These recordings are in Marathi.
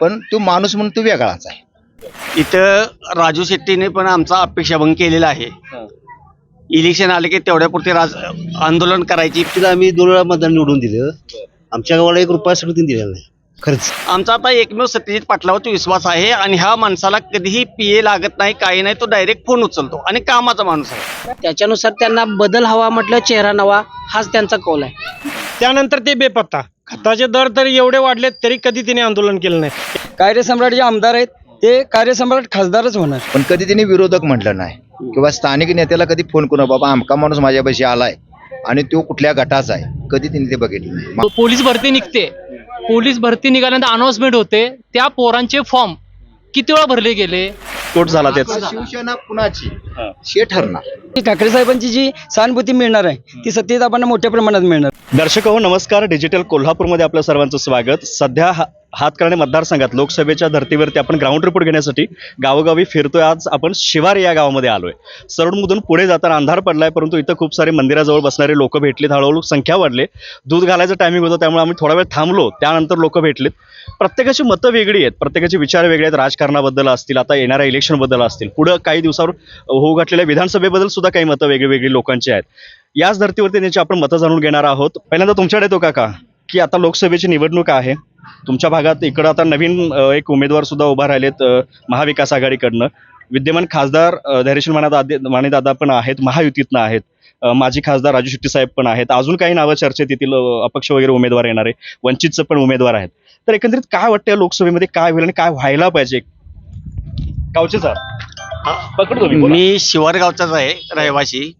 पण तो माणूस म्हणून तो वेगळाच आहे. इथं राजू शेट्टीने पण आमचा अपेक्षाभंग केलेला आहे. इलेक्शन आले की तेवढ्यापुरते राज आंदोलन करायची. तिला आम्ही दोन वेळा मतदान निवडून दिलं. आमच्या गावाला एक रुपया सगळं दिलेला नाही. खर्च. आमचा आता एकमेव सत्यजित पाटलावरती विश्वास आहे आणि ह्या माणसाला कधीही पीए लागत नाही काही नाही तो डायरेक्ट फोन उचलतो आणि कामाचा माणूस आहे. त्याच्यानुसार त्यांना बदल हवा म्हटलं चेहरा नवा हाच त्यांचा कौल आहे. त्यानंतर ते बेपत्ता. खताचे दर तरी एवढे वाढलेत तरी कधी तिने आंदोलन केलं नाही. कार्यसम्राट जे आमदार आहेत ते कार्यसम्राट खासदारच होणार. पण कधी त्यांनी विरोधक म्हटलं नाही. किंवा स्थानिक नेत्याला कधी फोन करून बाबा आमका माणूस माझ्यापाशी आलाय आणि तो कुठल्या गटाचा आहे. कधी त्यांनी ते बघितलं नाही. पोलीस भरती निघते. पोलीस भरती निघाल्यानंतर अनाउन्समेंट होते. त्या पोरांचे फॉर्म किती वेळा भरले गेले? तोट झाला त्याचा शिवसेना कुणाची? हे. ठरणार. ठाकरे साहेबांची जी सहानुभूती मिळणार आहे ती सत्यजित आपण मोठ्या प्रमाणात मिळणार. दर्शक हो नमस्कार. डिजिटल कोल्हापूरमध्ये आपलं सर्वांचं स्वागत. सध्या हातकर्णे मतदारसंघात लोकसभेच्या धर्तीवरती आपण ग्राउंड रिपोर्ट घेण्यासाठी गावोगावी फिरतोय. आज आपण शिवार या गावामध्ये आलोय. सरोडमधून पुढे जाताना अंधार पडलाय परंतु इथं खूप सारे मंदिराजवळ बसणारे लोक भेटलेत हळूहळू संख्या वाढले. दूध घालायचं टायमिंग होतं त्यामुळे आम्ही थोडा वेळ थांबलो. त्यानंतर लोक भेटलेत. प्रत्येकाची मतं वेगळी आहेत प्रत्येकाचे विचार वेगळे आहेत राजकारणाबद्दल असतील आता येणाऱ्या इलेक्शनबद्दल असतील. पुढं काही दिवसावर होऊ घातलेल्या विधानसभेबद्दल सुद्धा काही मतं वेगळी वेगळी लोकांची आहेत. याच धर्तीवरती त्यांची आपण मतं जाणून घेणार आहोत. पहिल्यांदा तुमच्याकडे तो काका. की आता लोकसभेची निवडणूक आहे. तुमच्या भागात इकडं आता नवीन एक उमेदवार सुद्धा उभा राहिलेत महाविकास आघाडीकडनं. विद्यमान खासदार धैर्यशील माने माने दादा पण आहेत महायुतीतनं आहेत. माजी खासदार राजू शेट्टी साहेब पण आहेत. अजून काही नावं चर्चेत येतील अपक्ष वगैरे उमेदवार येणारे. वंचितचं पण उमेदवार आहेत. तर एकंदरीत काय वाटतं या लोकसभेमध्ये काय होईल आणि काय व्हायला पाहिजे? गावचे सर. पकड तुम्ही बोला. मी शिवारगावचाच आहे रहिवासी.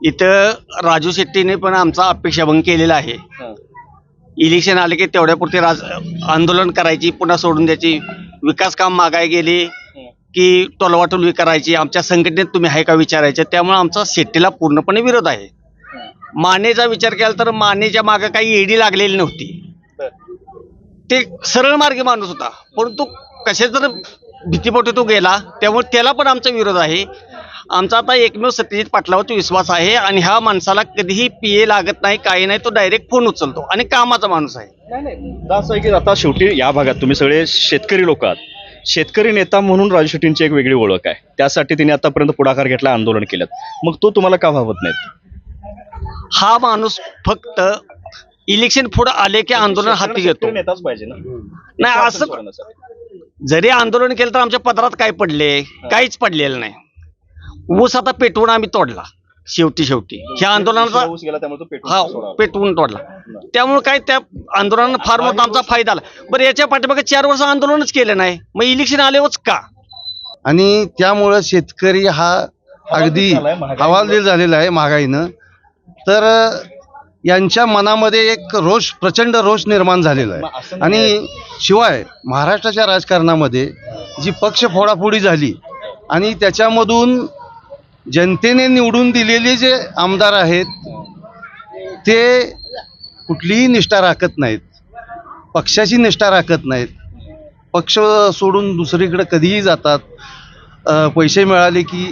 इथं राजू शेट्टीने पण आमचा अपेक्षाभंग केलेला आहे. इलेक्शन आले की तेवढ्यापुरते राज आंदोलन करायची पुन्हा सोडून द्यायची. विकास काम मागाय गेली की टोलवाटोलवी करायची. आमच्या संघटनेत तुम्ही आहे का विचारायचं? त्यामुळे आमचा शेट्टीला पूर्णपणे विरोध आहे. मानेचा विचार केला तर मानेच्या मागे काही एडी लागलेली नव्हती. ते सरळ मार्गी माणूस होता. परंतु कसे जर भीतीपोटी तो गेला त्यामुळे त्याला पण आमचा विरोध आहे. आमचा आता एकमेव सत्यजित पाटलावरती विश्वास आहे आणि ह्या माणसाला कधीही पीए लागत नाही काही नाही तो डायरेक्ट फोन उचलतो आणि कामाचा माणूस आहे. आता असं आहे की आता शेवटी या भागात तुम्ही सगळे शेतकरी लोक आहात. शेतकरी नेता म्हणून राजू शेट्टींची एक वेगळी ओळख आहे. त्यासाठी तिने आतापर्यंत पुढाकार घेतला आंदोलन केलं. मग तो तुम्हाला का भावत नाहीत? हा माणूस फक्त इलेक्शन पुढे आले की आंदोलन हाती घेतो. नेताच पाहिजे ना. नाही असं जरी आंदोलन केलं तर आमच्या पदरात काय पडले? काहीच पडलेलं नाही. ऊस आता पेटवून आम्ही तोडला शेवटी शेवटी. ह्या आंदोलनाचा ऊस गेला त्यामुळे तो पेटवून हा सोडावा. पेटवून तोडला. त्यामुळे काय त्या आंदोलनानं फार मोठा आमचा फायदा आला बरं याच्या पाठीमागे चार वर्ष आंदोलनच केलं नाही. मग इलेक्शन आलेवच का? आणि त्यामुळं शेतकरी हा अगदी झालाय. हवालदिल झालेला आहे महागाईनं. तर अ, यांच्या मनामध्ये एक रोष प्रचंड रोष निर्माण झालेला मग आहे नाही आणि शिवाय महाराष्ट्राच्या राजकारणामध्ये जी पक्ष फोडाफोडी झाली आणि त्याच्यामधून जनतेने निवडून दिलेले जे आमदार आहेत ते कुठलीही निष्ठा राखत नाहीत. पक्षाची निष्ठा राखत नाहीत. पक्ष सोडून दुसरीकडे कधीही जातात. पैसे मिळाले की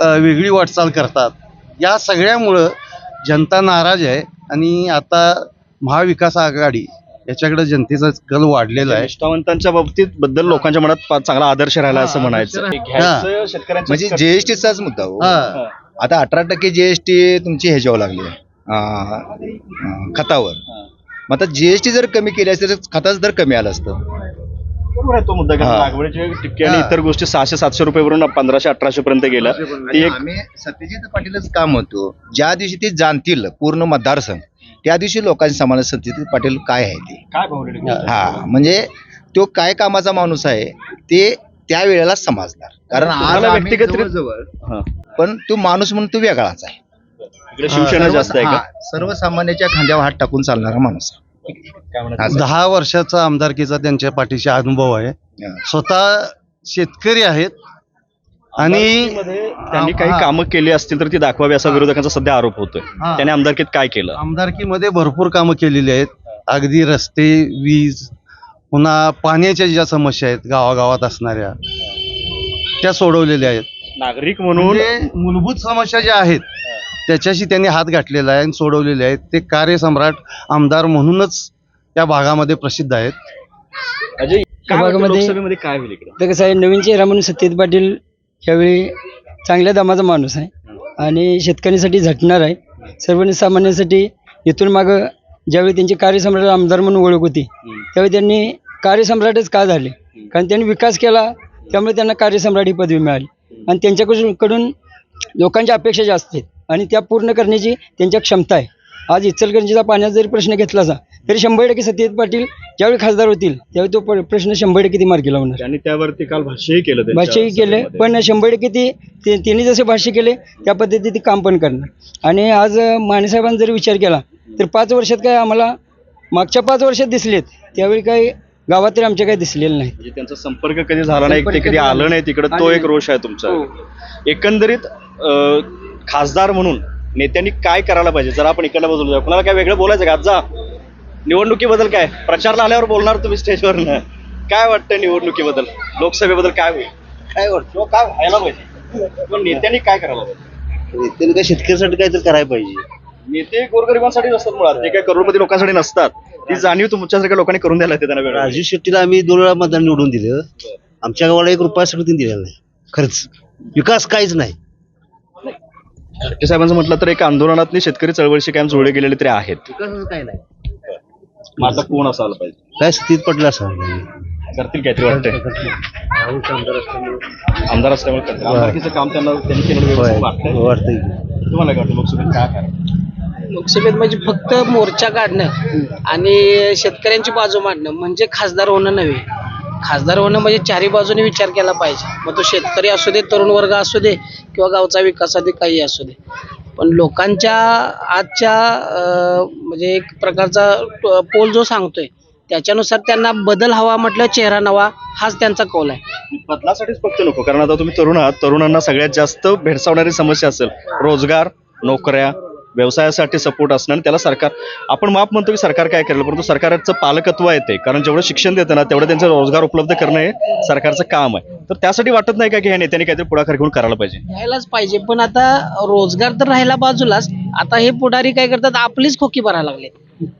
वेगळी वाटचाल करतात. या सगळ्यामुळं जनता नाराज आहे आणि आता महाविकास आघाडी याच्याकडे जनतेचा कल वाढलेला आहे. निष्ठावंतांच्या बाबतीत बद्दल लोकांच्या मनात फार चांगला आदर्श राहिला असं म्हणायचं. घ्यायचं शेतकऱ्यांच्या म्हणजे जीएसटीचाच मुद्दा हो. हा. आता अठरा टक्के जीएसटी तुमची ह्याच्यावर लागली आहे अं, अं, खतावर. मग आता जीएसटी जर कमी केली असती तर खताचं दर कमी आलं असतं. बरोबर आहे तो मुद्दा हा. लागवडीचे टिक्के आणि हा. इतर गोष्टी सहाशे सातशे रुपयेवरून पंधराशे अठराशे पर्यंत गेला. ती आणि एक आम्ही सत्यजित पाटीलच काम होतो. ज्या दिवशी ते जाणतील पूर्ण मतदारसंघ त्या दिवशी लोकांचे समाज सत्यजित पाटील काय आहे ते काय भावलेली हा म्हणजे तो काय कामाचा माणूस आहे ते त्या वेळेला समजणार कारण आज तुम्हाला आम्ही व्यक्तिगत रीत- हा. पण तो माणूस म्हणून तो वेगळाच आहे इकडे शिवसेना जास्त आहे हा, का सर्वसामान्याच्या खांद्यावर हात टाकून चालणारा माणूस आहे. काय. दहा वर्षाचा आमदारकीचा त्यांच्या पाठीशी अनुभव आहे हा. स्वतः शेतकरी आहेत आणि त्यांनी काही हा. कामं केली असतील तर ती दाखवावी असा विरोधकांचा सध्या आरोप होतोय. हा. त्याने आमदारकीत काय केलं? आमदारकीमध्ये भरपूर कामं केलेली आहेत. अगदी रस्ते वीज पुन्हा पाण्याच्या ज्या समस्या आहेत गावागावात असणाऱ्या त्या सोडवलेल्या आहेत. नागरिक म्हणून म्हणजे मूलभूत समस्या ज्या आहेत त्याच्याशी त्यांनी हात घातलेला आहे आणि सोडवलेले आहेत. ते कार्यसम्राट आमदार म्हणूनच त्या भागामध्ये प्रसिद्ध आहेत. अजय काय वाटतं लोकसभेमध्ये काय होईल इकडे? तर कसं आहे नवीन चेहरा म्हणून सत्यजित पाटील यावेळी चांगल्या दमाचा माणूस आहे. आणि शेतकऱ्यांसाठी झटणार आहे. सर्वसामान्यांसाठी इथून मागं ज्यावेळी त्यांची कार्यसम्राट आमदार म्हणून ओळख होती त्यावेळी त्यांनी कार्यसम्राटच का झाले? कारण त्यांनी विकास केला त्यामुळे त्यांना कार्यसम्राट ही पदवी मिळाली. आणि त्यांच्याकडून कडून लोकांच्या अपेक्षा जास्त आहेत. आणि त्या पूर्ण करण्याची त्यांच्या क्षमता आहे. आज इचलकरंजीचा पाण्याचा जरी प्रश्न घेतला असा तरी शंभर टक्के सत्यजित पाटील ज्यावेळी खासदार होतील त्यावेळी तो प्रश्न शंभर टक्के ती मार्गी लावणार. त्यांनी त्यावरती काल भाष्यही केलं भाष्यही केले. पण शंभर टक्के ती त्यांनी जसे भाष्य केले त्या पद्धतीने ती काम पण करणार. आणि आज अं, मानेसाहेबांनी जर विचार केला तर पाच वर्षात काय आम्हाला मागच्या पाच वर्षात दिसलेत त्यावेळी काही गावात तरी आमच्या काही दिसलेलं नाही म्हणजे त्यांचा संपर्क कधी झाला नाही कधी आलं नाही तिकडे तो आणि- एक रोष आहे तुमचा. हो. एकंदरीत खासदार म्हणून नेत्यांनी काय करायला पाहिजे? जर आपण इकडे बाजूला जाऊ. कुणाला काय वेगळं बोलायचं का? आज जा. निवडणुकीबद्दल काय? प्रचारला आल्यावर बोलणार तुम्ही स्टेजवर ना काय वाटतं निवडणुकीबद्दल? लोकसभेबद्दल काय होईल? काय वाटतं? काय व्हायला पाहिजे? पण नेत्यांनी काय करायला पाहिजे? त्यांनी काय शेतकऱ्यासाठी काहीतरी करायला पाहिजे. नेते गोरगरिबांसाठी नसतात मुळात. ते काय करोडपती लोकांसाठी नसतात. ती जाणीव तुमच्यासारख्या लोकांनी करून द्यायला त्यांना वेळ. राजू शेट्टीला आम्ही दोन वेळा मतदान निवडून दिलं. आमच्या गावाला एक रुपयासाठी त्यांनी दिलेला नाही. खर्च. विकास काहीच नाही. शेट्टी साहेबांचं म्हटलं तर एक आंदोलनात शेतकरी चळवळीशी कायम जोडले गेलेले तरी आहेत. विकास काय नाही. माझा कोण असायला पाहिजे? काय स्थित पडलं असं करतील काहीतरी वाटतंय. आमदार असल्यामुळे करतील. आमदारकीचं काम त्यांना त्यांनी व्यवस्थित वाटतंय. वाटतंय तुम्हाला काय वाटतं? लोकसभेत काय करा लोकसभेत म्हणजे फक्त मोर्चा काढणं आणि शेतकऱ्यांची बाजू मांडणं म्हणजे खासदार होणं नव्हे. खासदार होणं म्हणजे चारी बाजूने विचार केला पाहिजे. मग तो शेतकरी असू दे तरुण वर्ग असू दे किंवा गावचा विकास दे काही असू दे. पण लोकांच्या आजच्या म्हणजे एक प्रकारचा पोल जो सांगतोय त्याच्यानुसार त्यांना बदल हवा म्हटलं चेहरा नवा हाच त्यांचा कौल आहे. बदलासाठीच फक्त नको कारण आता तुम्ही तरुण आहात तरुणांना सगळ्यात जास्त भेडसावणारी समस्या असेल रोजगार नोकऱ्या व्यवसायासाठी सपोर्ट असणं आणि त्याला सरकार आपण माफ म्हणतो की सरकार काय करेल परंतु सरकारचं पालकत्व आहे कारण जेवढं शिक्षण देतं ना तेवढं त्यांचं रोजगार उपलब्ध करणं हे सरकारचं काम आहे. तर त्यासाठी वाटत नाही का की ह्या नेत्याने काहीतरी पुढाकार घेऊन करायला पाहिजे? घ्यायलाच पाहिजे पण आता रोजगार तर राहिला बाजूलाच. आता हे पुढारी काय करतात आपलीच खोकी भरायला लागले.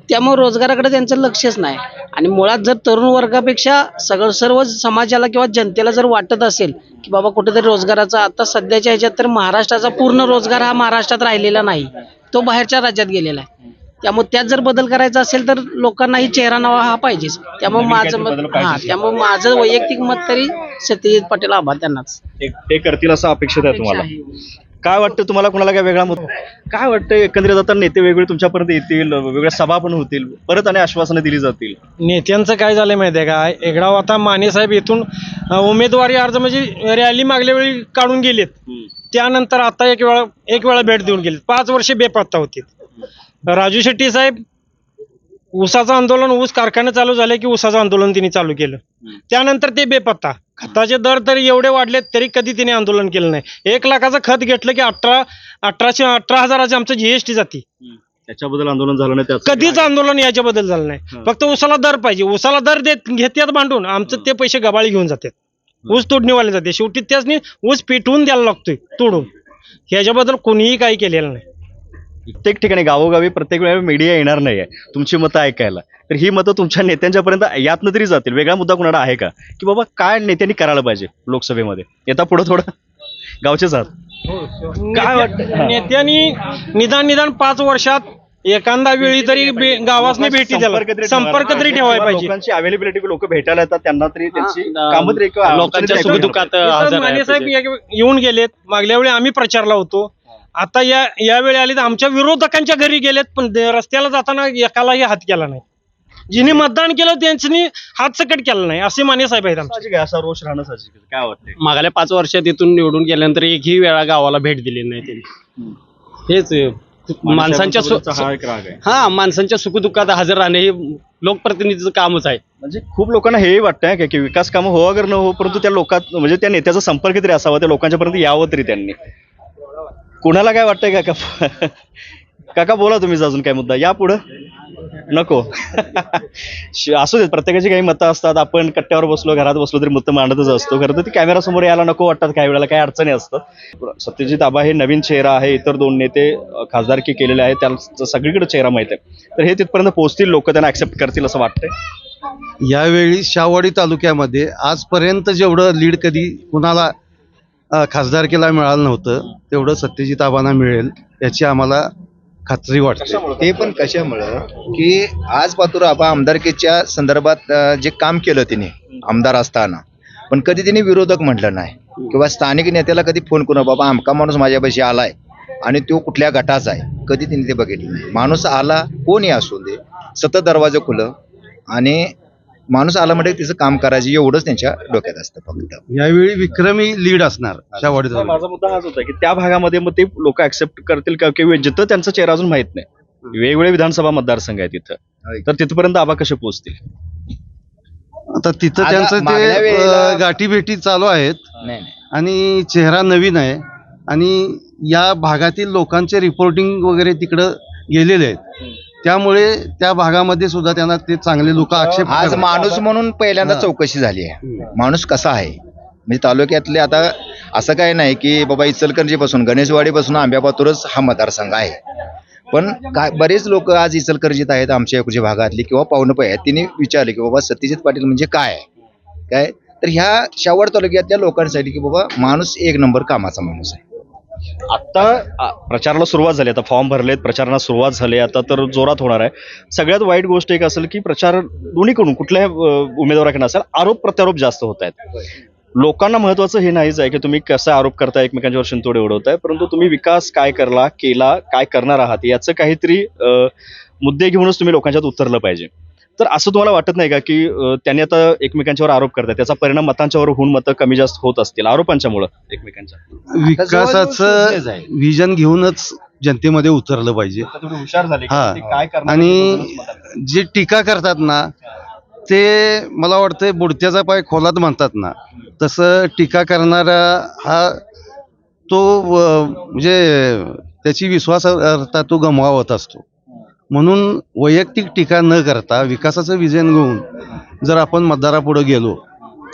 त्यामुळे रोजगाराकडे त्यांचं लक्षच नाही. आणि मुळात जर तरुण वर्गापेक्षा सगळं सर्व समाजाला किंवा जनतेला जर वाटत असेल की बाबा कुठेतरी रोजगाराचा आता सध्याच्या ह्याच्यात तर महाराष्ट्राचा पूर्ण रोजगार हा महाराष्ट्रात राहिलेला नाही. तो बाहेरच्या राज्यात गेलेला आहे. त्यामुळे त्यात जर बदल करायचा असेल तर लोकांनाही चेहरा नवा हा पाहिजेच. त्यामुळे माझं मत. हा त्यामुळे माझं वैयक्तिक मत तरी सत्यजित पाटील आभार त्यांनाच. ते- ते करतील असं अपेक्षित आहे तुम्हाला? काय वाटतं तुम्हाला कुणाला काय वेगळा मत काय वाटतं एकंदरीत आता नेते वेगळे तुमच्यापर्यंत येतील वेगवेगळ्या सभा पण होतील परत आणि आश्वासनं दिली जातील? नेत्यांचं काय झालंय माहितीये का? एकडाव आता माने साहेब इथून अं, उमेदवारी अर्ज म्हणजे रॅली मागल्या वेळी काढून गेलेत. त्यानंतर आता एक वेळा एक वेळा भेट देऊन गेलेत. पाच वर्षे बेपत्ता होते राजू शेट्टी साहेब ऊसाचं आंदोलन ऊस कारखाने चालू झाले की ऊसाचं आंदोलन तिने चालू केलं? त्यानंतर ते बेपत्ता. खताचे दर तरी एवढे वाढलेत तरी कधी तिने आंदोलन केलं नाही. एक लाखाचं खत घेतलं की अठरा अठराशे अठरा हजाराची आमचं जीएसटी जाती. त्याच्याबद्दल आंदोलन झालं नाही कधीच आंदोलन याच्याबद्दल झालं नाही. फक्त उसाला दर पाहिजे. उसाला दर देत घेतात भांडून. आमचं ते पैसे गबाळी घेऊन जातात. ऊस तोडणीवाले जाते. शेवटी त्याच ऊस पिटवून द्यायला लागतोय तोडून. ह्याच्याबद्दल कोणीही काही केलेलं नाही. प्रत्येक ठिकाणी गावोगावी प्रत्येक वेळेला मीडिया येणार नाहीये. तुमची मतं ऐकायला. तर ही मतं तुमच्या नेत्यांच्यापर्यंत यातनं तरी जातील. वेगळा मुद्दा कुणाला आहे का? की बाबा काय नेत्यांनी करायला पाहिजे लोकसभेमध्ये? येता पुढं थोडं. गावचेच आहात. काय वाटतं? नेत्यांनी निदान निदान पाच वर्षात एखादा वेळी तरी बे- गावासनी भेटी द्यायला संपर्क तरी ठेवायला पाहिजे. लोकांची अवेलेबिलिटी लोक भेटायला येतात त्यांना तरी त्यांची हा. कामं तरी लोकांच्या सुखदुःखात. हजर आहे साहेब येऊन गेलेत. मागल्या वेळी आम्ही प्रचारला होतो. आता या यावेळी आले तर आमच्या विरोधकांच्या घरी गेलेत पण रस्त्याला जाताना एकालाही हात केला नाही. जिने मतदान केलं त्यांनी हात सकट केला नाही असे माने साहेब आहेत आमचे. साहजिक आहे, असा रोष राहणं साहजिक आहे. काय वाटतंय? मागल्या पाच वर्षात इथून निवडून गेल्यानंतर एकही वेळा गावाला भेट दिली नाही त्यांनी. हेच अं, माणसांच्या सु- माणसाबरोबरचा हा एक राग आहे. हा माणसांच्या सुखदुःखात हजर राहणे हे लोकप्रतिनिधीचं कामच आहे. म्हणजे खूप लोकांना हेही वाटतं का की विकास कामं हो अगर न हो परंतु त्या लोकात म्हणजे त्या नेत्याचा संपर्क तरी असावा त्या लोकांच्या पर्यंत यावं तरी त्यांनी. कुणाला काय वाटतंय काका? काका बोला तुम्हीच अजून काय मुद्दा. या पुढं? नको. श- असू देत प्रत्येकाची काही मतं असतात. आपण कट्ट्यावर बसलो घरात बसलो तरी मतं मांडतच असतो. खरं तर ती कॅमेरासमोर यायला नको वाटतात काही वेळेला काही अडचणी असतात. सत्यजित आबा हे नवीन चेहरा आहे इतर दोन नेते अ, खासदारकी केलेले आहेत त्याला सगळीकडे चेहरा माहीत आहे. तर हे तिथपर्यंत पोहोचतील लोक त्यांना ऍक्सेप्ट करतील असं वाटतंय? यावेळी शाहवाडी तालुक्यामध्ये आजपर्यंत जेवढं लीड कधी कुणाला खासदारकीला मिळालं नव्हतं. तेवढं सत्यजित आबांना मिळेल याची आम्हाला खात्री वाटते. ते पण कशामुळं? की आज पातूर आबा आमदारकीच्या संदर्भात जे काम केलं तिने आमदार असताना पण कधी तिने विरोधक म्हटलं नाही. किंवा स्थानिक नेत्याला कधी फोन करून बाबा आमका माणूस माझ्यापाशी आलाय आणि तो कुठल्या गटाचा आहे. कधी तिने ते बघितलं नाही. माणूस आला कोणी असू दे सतत दरवाजा खुलं आणि माणूस आला म्हणजे तिचं काम करायचं एवढंच त्यांच्या डोक्यात असतं फक्त. यावेळी विक्रमी लीड असणार तालुक्यात माझा मुद्दा हाच होता की त्या भागामध्ये मग ते लोक ऍक्सेप्ट करतील का? किंवा जिथं त्यांचा चेहरा अजून माहीत नाही. वेगवेगळे विधानसभा मतदारसंघ आहेत तिथं तर तिथपर्यंत आबा कसे पोहोचतील? आता तिथं आता त्यांचं मागल्या ते वेळेला- गाठी भेटी चालू आहेत नाही नाही. आणि चेहरा नवीन आहे आणि या भागातील लोकांचे रिपोर्टिंग वगैरे तिकडं गेलेले आहेत. त्यामुळे त्या भागामध्ये सुद्धा त्यांना ते चांगले लोक आक्षेप आज करतात. माणूस म्हणून पहिल्यांदा हा. चौकशी झाली आहे. माणूस कसा आहे? म्हणजे तालुक्यातले आता असं काय नाही की बाबा इचलकरंजीपासून गणेशवाडीपासून आंब्यापातूरच हा मतदारसंघ आहे. पण काय बरेच लोक आज इचलकरंजीत आहेत आमच्या इकडच्या भागातली किंवा पाहुणपै आहेत तिने विचारले की बाबा सत्यजित पाटील म्हणजे काय? काय? तर ह्या शावड तालुक्यातल्या लोकांसाठी की बाबा माणूस एक नंबर कामाचा माणूस आहे. आता प्रचाराला सुरुवात झाली. आता फॉर्म भरलेत प्रचाराला सुरुवात झाली. आता तर जोरात होणार आहे. सगळ्यात वाईट गोष्ट एक असेल की प्रचार दोन्हीकडून कुठल्याही उमेदवाराकडे असेल आरोप प्रत्यारोप जास्त होत आहेत. लोकांना महत्वाचं हे नाहीच आहे की तुम्ही कसा आरोप करताय एकमेकांच्यावर शिंतोडे उडवताय परंतु तुम्ही विकास काय करला केला काय करणार आहात याचं काहीतरी मुद्दे घेऊनच तुम्ही लोकांच्यात उतरलं पाहिजे. तर असं तुम्हाला वाटत नाही का की त्यांनी आता एकमेकांच्यावर आरोप करताय त्याचा परिणाम मतांच्यावर होऊन मतं कमी जास्त होत असतील आरोपांच्यामुळं एकमेकांच्या विकासाचं विजन घेऊनच जनतेमध्ये उतरलं पाहिजे. थोडी हुशार झाली हा. काय करणार आणि करतात. जे टीका करतात ना ते मला वाटतं बुडत्याचा पाय खोलात म्हणतात ना. तसं टीका करणारा हा तो म्हणजे त्याची विश्वासार्हता तो गमवावत असतो. म्हणून वैयक्तिक टीका न करता विकासाचं विजन घेऊन जर आपण मतदारापुढे गेलो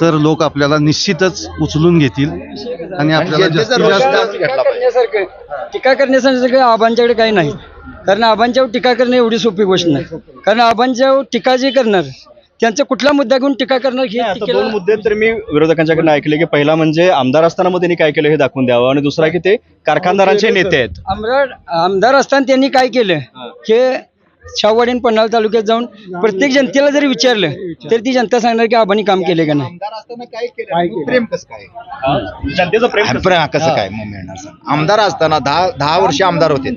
तर लोक आपल्याला निश्चितच उचलून घेतील आणि आपल्याला जास्तीत जास्त करण्यासारखं टीका करण्यासारखं आबांच्याकडे काही नाही. कारण आबांच्यावर टीका करणं एवढी सोपी गोष्ट नाही. कारण आबांच्यावर टीका जे करणार त्यांचा कुठला मुद्दा घेऊन टीका करणार हे नाही, आता टीकेला- दोन मुद्दे तर मी विरोधकांच्याकडनं ऐकले की पहिला म्हणजे आमदार असताना मग त्यांनी काय केलं हे दाखवून द्यावं आणि दुसरा की ते कारखानदारांचे नेते आहेत. आमदार आमदार असताना त्यांनी काय केलं? हे. शाहवाडी आणि पन्हाळ तालुक्यात जाऊन प्रत्येक जनतेला जरी विचारलं तर ती जनता सांगणार की आबांनी काम केले का नाही? आमदार असताना काय केलं? प्रेम कसं काय? जनतेचं प्रेम कसं? प्रेम कसं काय? मग मिळणार सांग? आमदार असताना दहा दहा वर्ष आमदार होते.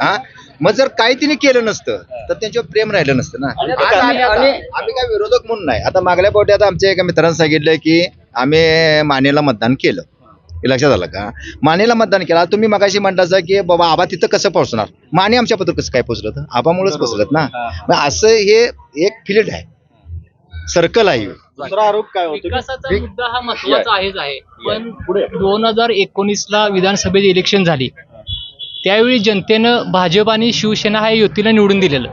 हा? मग जर काही तिने केलं नसतं तर त्यांच्यावर प्रेम राहिलं नसतं ना. आज आम्ही आता- आम्ही काय विरोधक म्हणून नाही. आता मागल्या पोट्यात आमच्या एका मित्रानं सांगितलं की आम्ही मानेला मतदान केलं. हे लक्षात आलं का? मानेला मतदान केलं. आता तुम्ही मगाशी म्हणतासा की बाबा आबा तिथं कसं पोहोचणार? माने आमच्याबद्दल कसं काय पोहोचलं तर? आबामुळेच पोहोचलं ना. मग असं हे एक फील्ड आहे. सर्कल आहे. दुसरा आरोप काय विकासाचा मुद्दा हा महत्त्वाचा आहेच आहे. पण दोन हजार एकोणीस ला विधानसभेत इलेक्शन झाली. त्यावेळी जनतेनं भाजप आणि शिवसेना ह्या युतीला निवडून दिलेलं.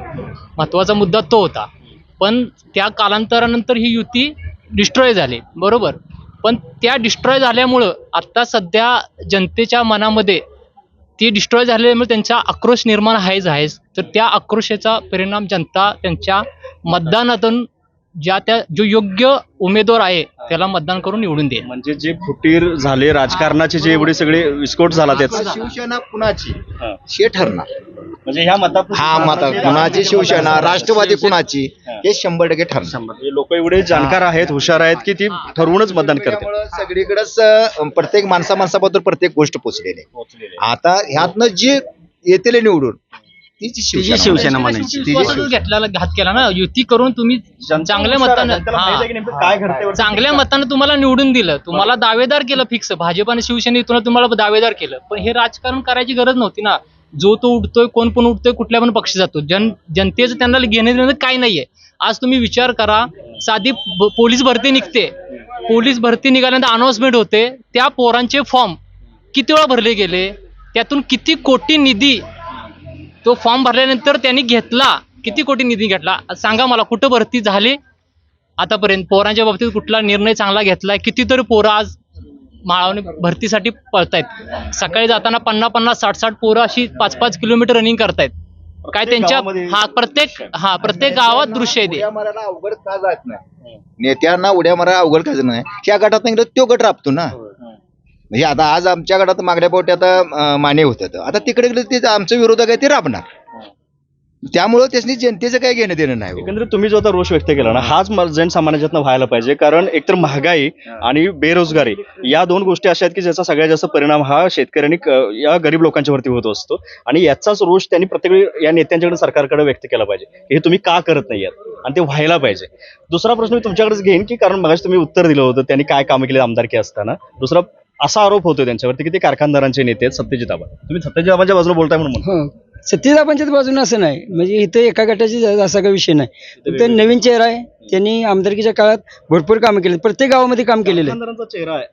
महत्त्वाचा मुद्दा तो होता. पण त्या कालांतरानंतर ही युती डिस्ट्रॉय झाली. बरोबर? पण त्या डिस्ट्रॉय झाल्यामुळं आत्ता सध्या जनतेच्या मनामध्ये ती डिस्ट्रॉय झाल्यामुळे त्यांचा आक्रोश निर्माण आहेच आहेच. तर त्या आक्रोशाचा परिणाम जनता त्यांच्या मतदानातून ज्या त्या जो योग्य उमेदवार आहे त्याला मतदान करून निवडून देईल म्हणजे जे फुटीर झाले राजकारणाचे जे एवढे सगळे विस्फोट झाला त्याच शिवसेना कुणाची? हा. हे ठरणार. म्हणजे ह्या मतात हा मत कुणाची शिवसेना राष्ट्रवादी कुणाची हे. शंभर टक्के ठरणार. लोक एवढे जाणकार आहेत हुशार आहेत की ती ठरवूनच मतदान त्यामुळं सगळीकडेच अं, प्रत्येक माणसा माणसाबद्दल प्रत्येक गोष्ट पोचलेली आहे. आता ह्यातनं जी येतील निवडून तिची शिवसेना शिवसेना म्हणायची. तिची. घेतलेला घात केला ना? युती करून तुम्ही चांगल्या मतानं हा. काय घडते चांगल्या मतानं तुम्हाला निवडून दिलं. तुम्हाला दावेदार केलं फिक्स. भाजप आणि शिवसेनेतून तुम्हाला दावेदार केलं. पण हे राजकारण करायची गरज नव्हती ना. जो तो उठतोय कोण पण उठतोय कुठल्या पण पक्षी जातो. जन जनतेचं त्यांना घेणे देणं काय नाहीये. आज तुम्ही विचार करा साधी पोलीस भरती निघते. पोलीस भरती निघाल्यानंतर अनाऊन्समेंट होते. त्या पोरांचे फॉर्म किती वेळा भरले गेले? त्यातून किती कोटी निधी तो फॉर्म भरल्यानंतर त्यांनी घेतला. किती कोटी निधी घेतला? सांगा मला कुठं भरती झाली? आतापर्यंत पोरांच्या बाबतीत कुठला निर्णय चांगला घेतलाय? कितीतरी पोरं आज माळावणी भरतीसाठी पळतायत. सकाळी जाताना पन्नास पन्नास साठ साठ पोरं अशी पाच पाच किलोमीटर रनिंग करतायत. काय त्यांच्या हा प्रत्येक हा प्रत्येक गावात दृश्य आहे अवघड का जात नाही? नेत्यांना उड्या मारायला अवघड का जात नाही? त्या गटात नाही तो गट राबतो ना. म्हणजे आता आज आमच्या गटात मागल्या पोट्यात अं, माने होतं आता तिकडे गेलं ते आमचं विरोधक आहे ते राबणार. त्यामुळं त्याच्यानी जनतेचं काही घेणं देणं नाही हो. एकंदरीत तुम्ही जो आता रोष व्यक्त केला ना हाच म- जनसामान्याच्यातनं व्हायला पाहिजे. कारण एकतर महागाई आणि बेरोजगारी या दोन गोष्टी अशा आहेत की ज्याचा सगळ्यात जास्त परिणाम हा शेतकऱ्यांनी या गरीब लोकांच्या वरती होत असतो. आणि याचाच रोष त्यांनी प्रत्येक वेळी या नेत्यांच्याकडे सरकारकडे व्यक्त केला पाहिजे. हे तुम्ही का करत नाही आहात? आणि ते व्हायला पाहिजे. दुसरा प्रश्न मी तुमच्याकडेच घेईन की कारण मगाशी तुम्ही उत्तर दिलं होतं त्यांनी काय कामं केली आमदारकी असताना. दुसरा असा आरोप होतो त्यांच्यावरती की ते कारखानदारांचे नेते आहेत सत्यजित आबा तुम्ही सत्यजित आबाच्या बाजूला बोलताय म्हणून. हो. सत्यदाबांच्याच बाजूने असं नाही. म्हणजे इथं एका गटाची असा काही विषय नाही. तर नवीन चेहरा आहे. त्यांनी आमदारकीच्या काळात भरपूर कामं केली प्रत्येक गावामध्ये काम केलेलं. आहे कारखानदारांचा चेहरा आहे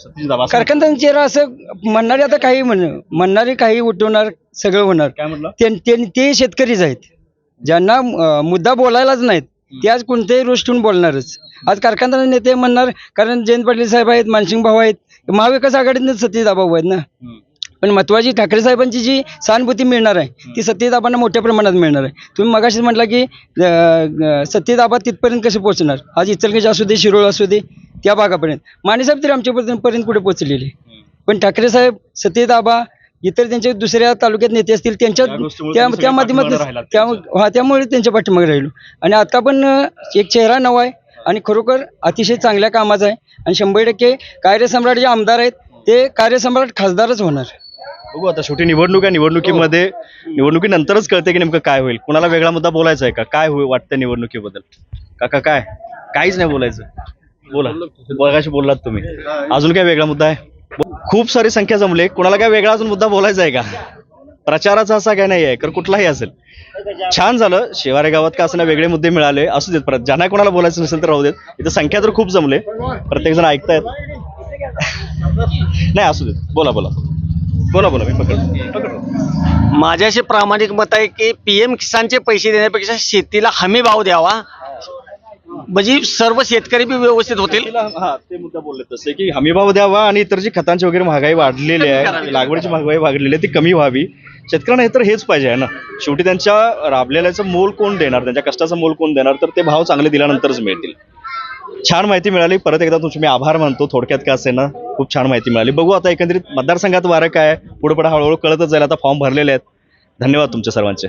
सत्यजित आबा असं कारखानदारांचा चेहरा असं म्हणणारे आता काही म्हण म्हणणारे काही उठवणार सगळं होणार. काय म्हटलं? ते शेतकरीच आहेत. ज्यांना अं, मुद्दा बोलायलाच नाहीत. ते आज कोणत्याही गोष्टीतून बोलणारच. आज कारखानदार नेते म्हणणार कारण जयंत पाटील साहेब आहेत मानसिंग भाऊ आहेत महाविकास आघाडीतनं सत्यदाबाबू आहेत ना. पण महत्वाची ठाकरे साहेबांची जी सहानुभूती मिळणार आहे ती सत्यदाबांना मोठ्या प्रमाणात मिळणार आहे. तुम्ही मगाशीच म्हटला की सत्यदाबा तिथपर्यंत कसे पोहोचणार? आज इचलकरंजी असू दे शिरोळ असू दे त्या भागापर्यंत. मानेसाहेब तरी आमच्यापर्यंत पर्यंत कुठे पोहोचलेले? पण ठाकरे साहेब सत्यदाबा इतर त्यांचे दुसऱ्या तालुक्यात नेते असतील त्यांच्या त्या त्या माध्यमातून त्या त्यामुळे त्यांच्या पाठीमागे राहिलो. आणि आता पण एक चेहरा नवा आहे. आणि खरोखर अतिशय चांगल्या कामाचं आहे. आणि शंभर टक्के कार्यसम्राट जे आमदार आहेत ते कार्यसम्राट खासदारच होणार. बघू आता शेवटी निवडणूक आहे निवडणुकीमध्ये निवडणुकीनंतरच कळते की नेमकं काय होईल. कुणाला वेगळा मुद्दा बोलायचा आहे का? काय होईल वाटतं निवडणुकीबद्दल? काका काय? काहीच नाही बोलायचं. बोला. बघाशी बोललात तुम्ही. अजून काय वेगळा मुद्दा आहे? खूप सारी संख्या जमली. कुणाला काय वेगळा अजून मुद्दा बोलायचा आहे का? प्रचाराचा असा काय नाही आहे तर कुठलाही असेल. छान झालं शिवारे गावात का असं वेगळे मुद्दे मिळाले असू देत परत. ज्यांना कोणाला बोलायचं नसेल तर राहू देत. इथं संख्या तर खूप जमले. प्रत्येक जण ऐकतायत. नाही असू देत. बोला बोला. बोला बोला मी पकड पकड माझे असे प्रामाणिक मत आहे की पीएम किसानचे पैसे देण्यापेक्षा शेतीला हमी भाव द्यावा. म्हणजे सर्व शेतकरी बी व्यवस्थित होतील. तिला- हा ते मुद्दा बोलले तसे की हमीभाव द्यावा आणि इतर जी खतांची वगैरे महागाई वाढलेली आहे लागवडीची महागाई वाढलेली आहे ती कमी व्हावी. शेतकऱ्यांना हे तर हेच पाहिजे आहे ना? शेवटी त्यांच्या राबलेल्याचं मोल कोण देणार? त्यांच्या कष्टाचं मोल कोण देणार? तर ते भाव चांगले दिल्यानंतरच मिळतील. छान माहिती मिळाली. परत एकदा तुमचे मी आभार मानतो. थोडक्यात का असे ना खूप छान माहिती मिळाली. बघू आता एकंदरीत मतदारसंघात वारं काय पुढे पुढे हळूहळू कळतच जाईल. आता फॉर्म भरलेले आहेत. धन्यवाद तुमच्या सर्वांचे.